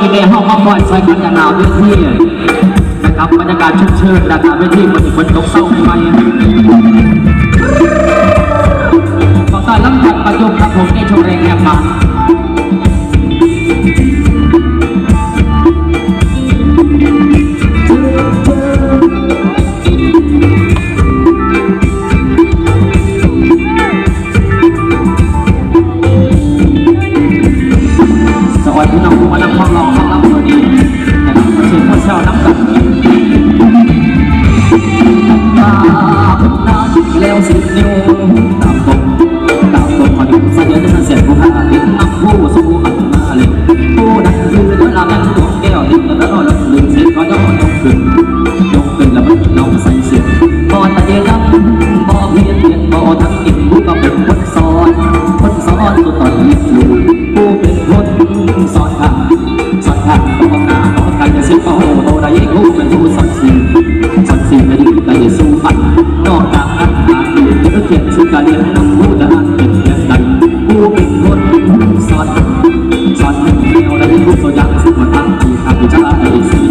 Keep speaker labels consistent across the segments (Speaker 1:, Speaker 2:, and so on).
Speaker 1: กินเดห้องมาปล่อยใส่กันกันหนาวด้วยที่นะครับบรรยากาศชุ่มชื่นดังนั้นไม่ที่คนคนตกเศร้าไปขอต้อนรับกัาประยุกต์ครับผมใด้ชว์แรงแอบมา สิบนิ้วตามผ Thank you.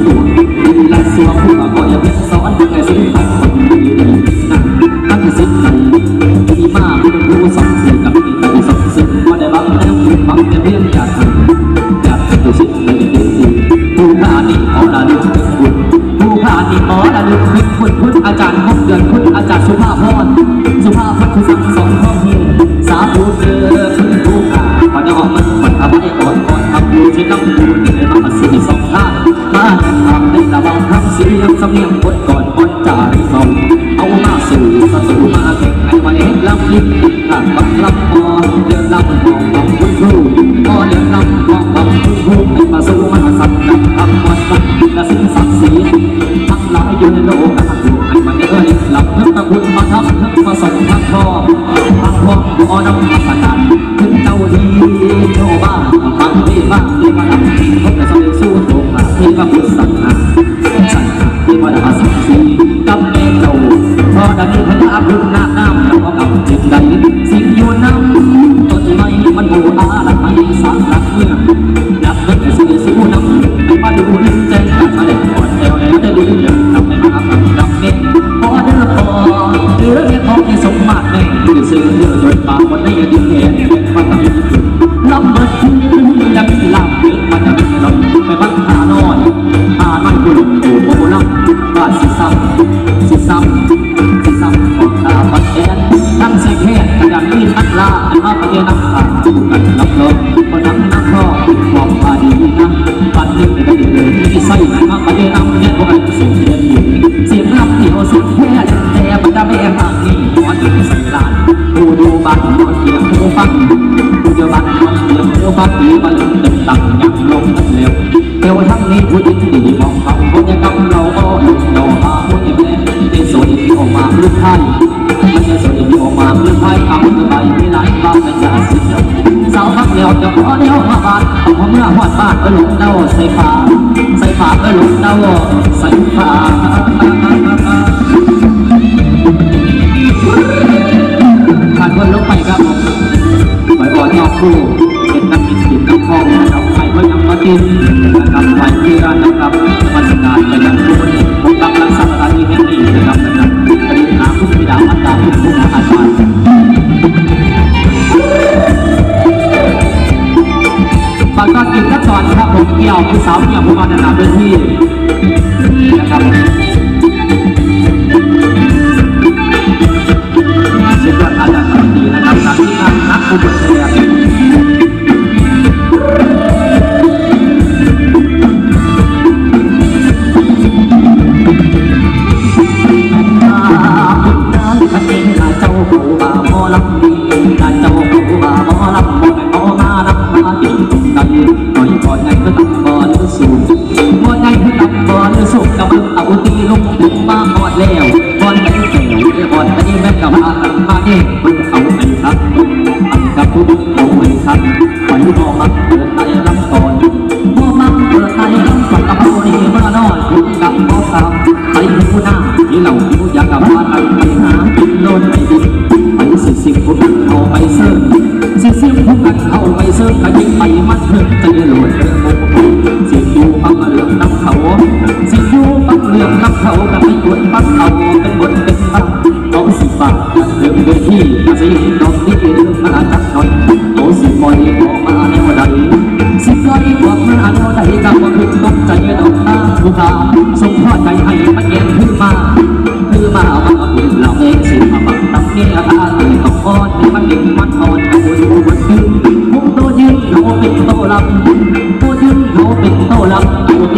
Speaker 1: ลำบากที่นี่ยังหลับ มีใบมีหลายความเป็นสาวสาวพักเดียวจะขอเดียวมาบานเอาของเมื่อหอดบานก็หลงเดาใส่ฝาใส่ฝาก็หลงเดาใส่ฝาขาดคนลงไปครับไปอ่อนนอกคู่เป็นนักบินติดนักท่องนะครับไปก็ยังมากินนะครับไปที่ร้านนะครับมาสการไปยังทุกคนรักรักษาสถานีแห่งนี้นะครับนะครับเป็นหาผู้มีดาวอัตตาผู้ผู้อาจารย อนตกินก็ตอนครับผมเกี่ยวคือสาวเกี่ยวผู้อ่อนระดับเวทีนะครับ up.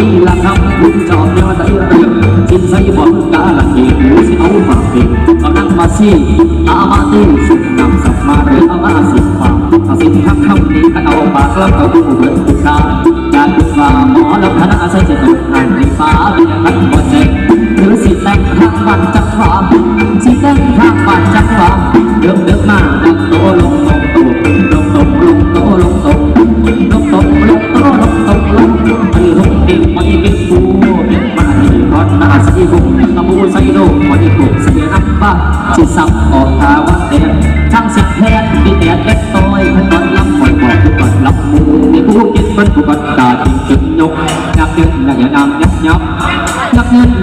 Speaker 1: ปีละคำบุญจอมยอดเอื้อเอื้อชินใส่บอกกาลังเองหรือสิเอาหมากเองกำลังมาซี่อามาตี้สุดนำสับมาเรืออามาสิบปากอาสิบทักคำนี้กันเอาปากรับเอาดูเบิกตาการมาหมอลำคณะาส่เจตุกานในฟ้า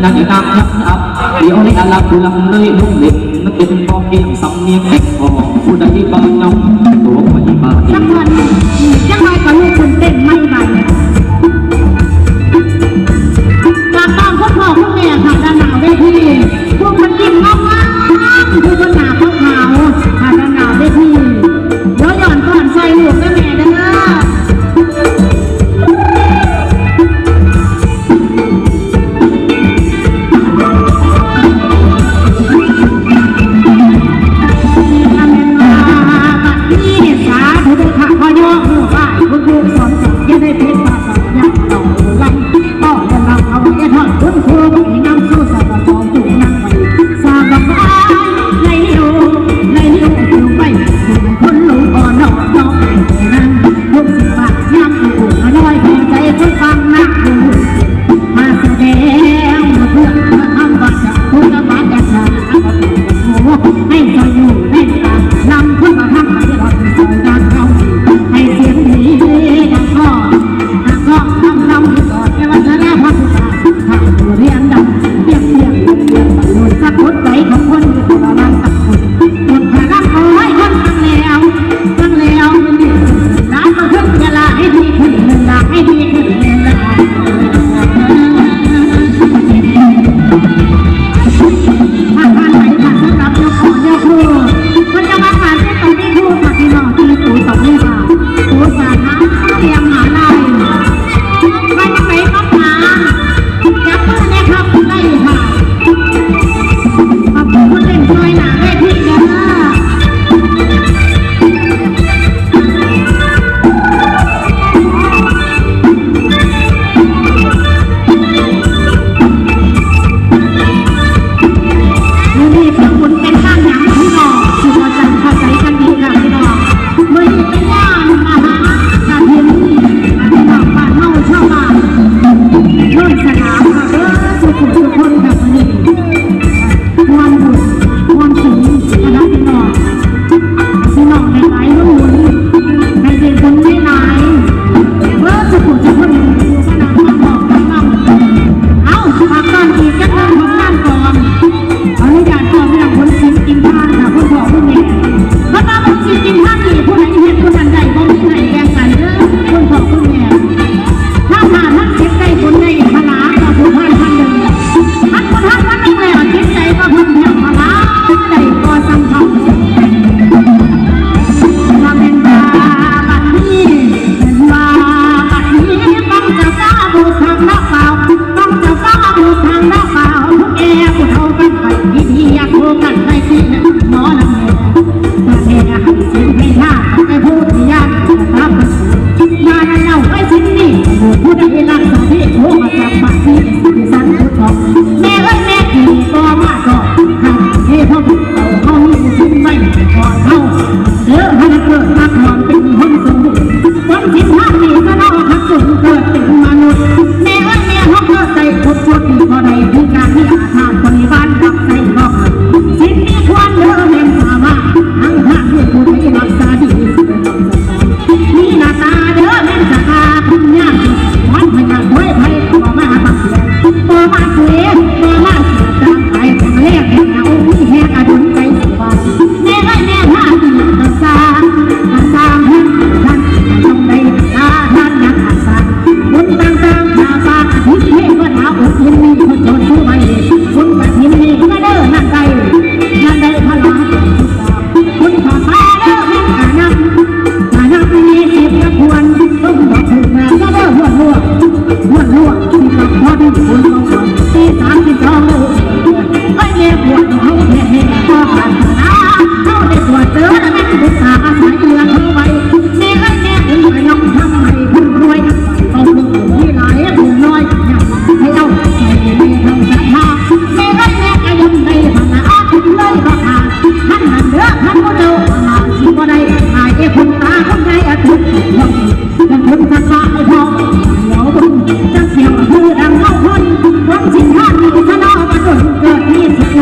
Speaker 1: นั่งนางนับนัเดี๋ยวนี้อลับดูลังเลยลูกเด็กมันเป็นพอเพียงสำเนียงเด็ก
Speaker 2: ของผู้ใดบ้างน้อง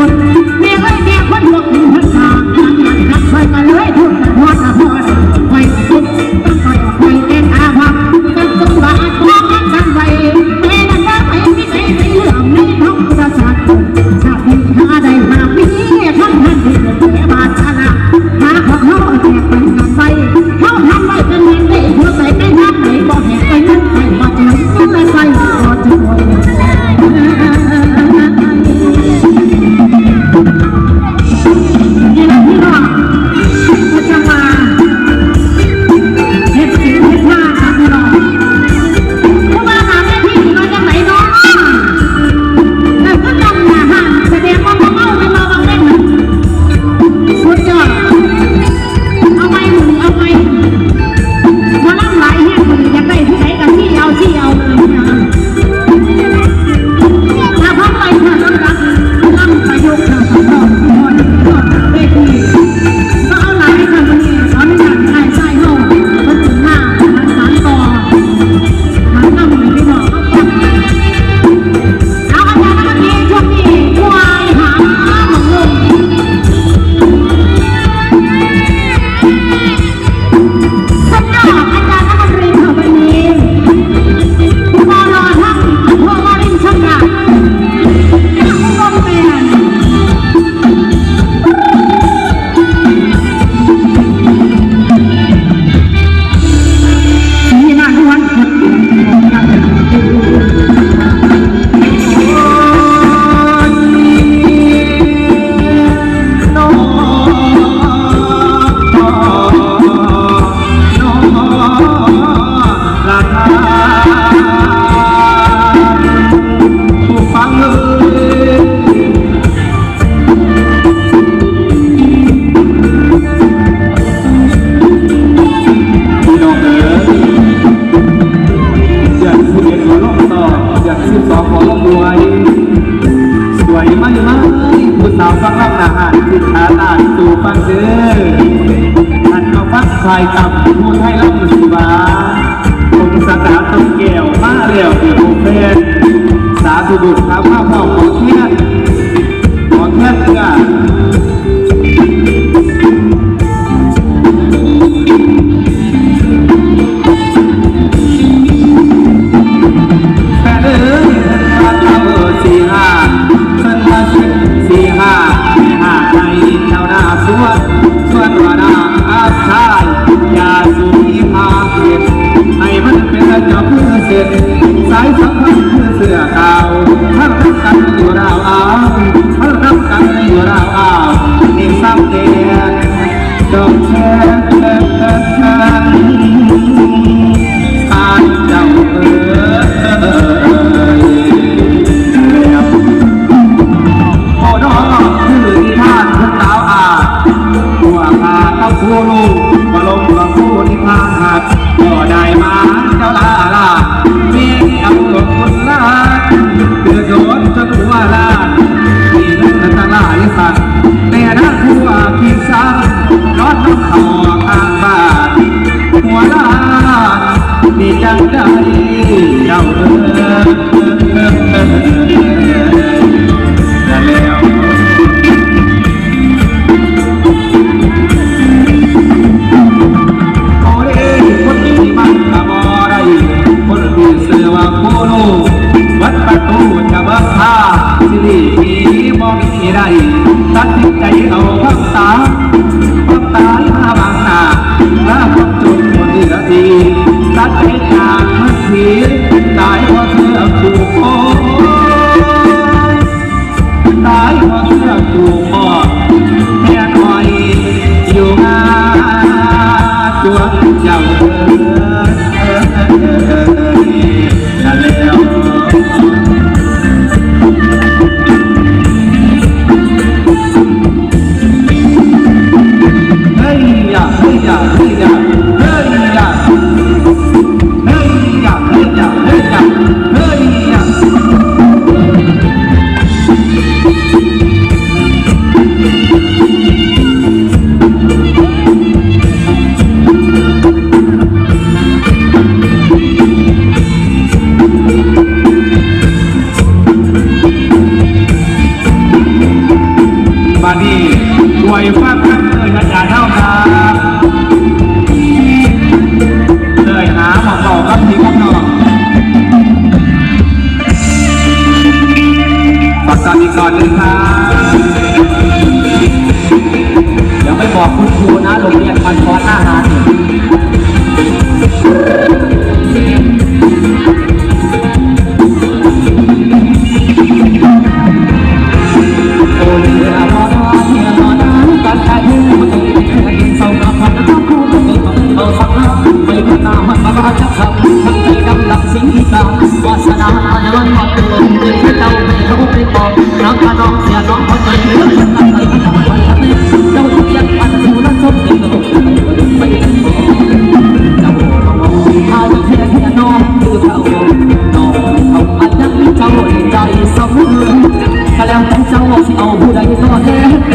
Speaker 2: Thank you. หารสินหา
Speaker 3: ตาสู่ฟังเด้อหันมาฟังชายต่ำพูดให้ล่ำสบาคงสตาต้งเก้วมาแล้วที่โอเพนสาธุบุตรพระพ่อพ่
Speaker 4: อของเทียนของเทียนเพื่ ชาวนาสวนสวนวานาอาศัยยาสูบมาเก็บให้มันเป็นระเจ้าเพื่อเสร็จสายสัมพันธ์เพื่อเสื้อขาวถ้ารักกันอยู่ราวอ้าวถ้ารักกันอยู่ราวอ้าวนี่ซ้ำเตียนดอกแค่แค่แค่ ยฟังเอ่
Speaker 1: ยอาจารย์เท่าครับเอ่ยหาหมอกบอกครับที่ข้างนอกปรกอบอีกก่อนหยครับอย่าไปบอกคุณครูนะโรงเรียนมันพอหน้าหา เปิดตามันมาราชธรรมทั้งใดำดับสิงห์ตาวาสนาอันร้นหมดตัวเดินที่เต้าไม่รู้ไม่บอกน้ำตาน้องเสียน้องคนใจเลือดน้ำตาไหลน้ำตาไหลเจ้าทุกอย่างมันสูงนั้นสมเด็จตกไปเจ้าข้าเะแค่แค่น้องคือเท่าน้องเขาอันนั้นเจ้าใจสมุนกระแล้วเจ้าสิเอาผู้ใดก็แท้